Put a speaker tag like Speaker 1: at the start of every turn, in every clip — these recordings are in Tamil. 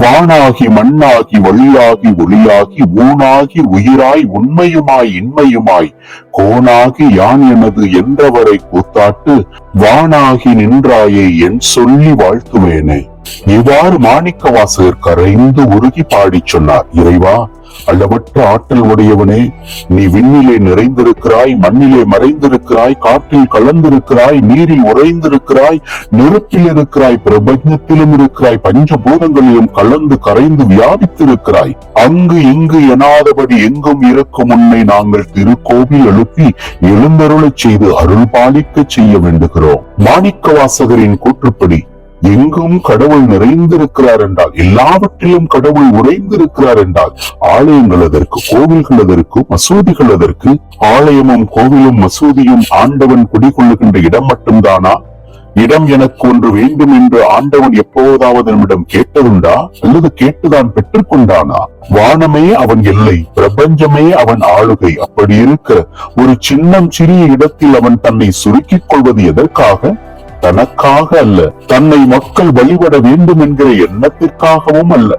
Speaker 1: வானாகி மண்ணாகி வழியாகி ஒளியாகி ஊனாகி உயிராய் உண்மையுமாய் இன்மையுமாய். கோனாகி யான் எனது என்றவரை கூத்தாட்டு வானாகி நின்றாயே என் சொல்லி வாழ்த்துவேனே. இவ்வாறு மாணிக்க வாசகர் கரைந்து உருகி பாடி சொன்னார் இறைவா அளவற்ற ஆற்றல் உடையவனே நீ விண்ணிலே நிறைந்திருக்கிறாய் மண்ணிலே மறைந்திருக்கிறாய் காற்றில் கலந்திருக்கிறாய் நீரில் உறைந்திருக்கிறாய் நெருப்பில் இருக்கிறாய் பிரபஞ்சத்திலும் இருக்கிறாய் பஞ்சபூதங்களிலும் கலந்து கரைந்து வியாபித்திருக்கிறாய். அங்கு இங்கு எனாதபடி எங்கும் இருக்கும் உன்னை நாங்கள் திருக்கோவில் எழுப்பி எழுந்தருளச் செய்து அருள் பாலிக்க செய்ய வேண்டுகிறோம். மாணிக்க வாசகரின் கூற்றுப்படி எங்கும் கடவுள் நிறைந்திருக்கிறார் என்றால் எல்லாவற்றிலும் கடவுள் உறைந்திருக்கிறார் என்றால் ஆலயங்கள் அதற்கு கோவில்கள் அதற்கு மசூதிகள் அதற்கு ஆலயமும் கோவிலும் மசூதியும் ஆண்டவன் குடிகொள்ளுகின்ற இடம் மட்டும்தானா? இடம் எனக்கு ஒன்று வேண்டும் என்று ஆண்டவன் எப்போதாவது நம்மிடம் கேட்டதுண்டா? அல்லது கேட்டுதான் பெற்றுக்கொண்டானா? வானமே அவன் எல்லை பிரபஞ்சமே அவன் ஆளுகை. அப்படி இருக்க ஒரு சின்னம் சிறிய இடத்தில் அவன் தன்னை சுருக்கிக் கொள்வது எதற்காக? தனக்காக அல்ல தன்னை மக்கள் வழிபட வேண்டும் என்கிற எண்ணத்திற்காகவும் அல்ல.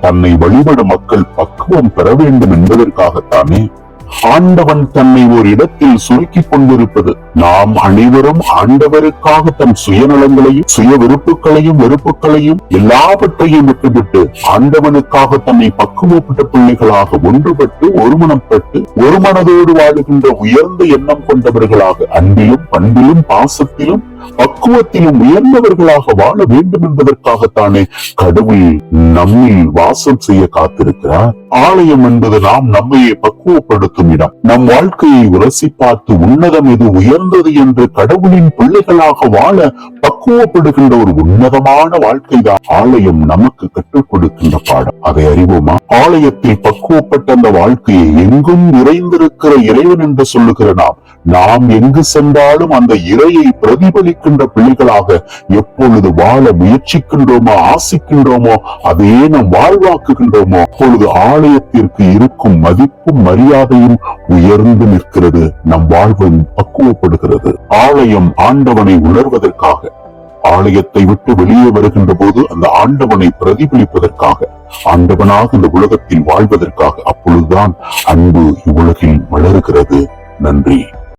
Speaker 1: தன்னை வழிபட மக்கள் பக்குவம் பெற வேண்டும் என்பதற்காகத்தானே ஆண்டவன் தன்னை ஒரு இடத்தில் சுருக்கி கொண்டிருப்பது. நாம் அனைவரும் ஆண்டவருக்காக தன் சுயநலங்களையும் சுய விருப்புகளையும் வெறுப்புகளையும் எல்லாவற்றையும் விட்டுவிட்டு ஆண்டவனுக்காக தன்னை பக்குவப்பட்ட பிள்ளைகளாக ஒன்றுபட்டு ஒருமனப்பட்டு ஒரு மனதோடு வாழுகின்ற உயர்ந்த எண்ணம் கொண்டவர்களாக அன்பிலும் பண்பிலும் பாசத்திலும் பக்குவத்திலும் உயர்ந்தவர்களாக வாழ வேண்டும் என்பதற்காகத்தானே கடவுள் நம்மில் வாசம் செய்ய காத்திருக்கிறார். ஆலயம் என்பது நாம் நம்மையே பக்குவப்படுத்தும் இடம். நம் வாழ்க்கையை உரசி பார்த்து உன்னதம் எது உயர்ந்தது என்று கடவுளின் பிள்ளைகளாக வாழ பக்குவப்படுகின்ற ஒரு உன்னதமான வாழ்க்கைதான் ஆலயம் நமக்கு கற்றுக் கொடுக்கின்ற பாடம். அதை அறிவோமா? ஆலயத்தில் பக்குவப்பட்ட அந்த வாழ்க்கையை எங்கும் நிறைந்திருக்கிற இறைவன் என்று சொல்லுகிற நாம் நாம் எங்கு சென்றாலும் அந்த இறையை பிரதிபலி நினைக்கின்ற பிள்ளைகளாக எப்பொழுது வாழ முயற்சிக்கின்றோமோ ஆசிக்கின்றோமோ அதையே நாம் வாழ்வாக்குகின்றோமோ அப்பொழுது ஆலயத்திற்கு இருக்கும் மதிப்பும் மரியாதையும் உயர்ந்து நிற்கிறது. நம் வாழ்வும் பக்குவப்படுகிறது. ஆலயம் ஆண்டவனை உணர்வதற்காக ஆலயத்தை விட்டு வெளியே வருகின்ற போது அந்த ஆண்டவனை பிரதிபலிப்பதற்காக ஆண்டவனாக இந்த உலகத்தில் வாழ்வதற்காக அப்பொழுதுதான் அன்பு இவ்வுலகில் வளர்கிறது நன்றி.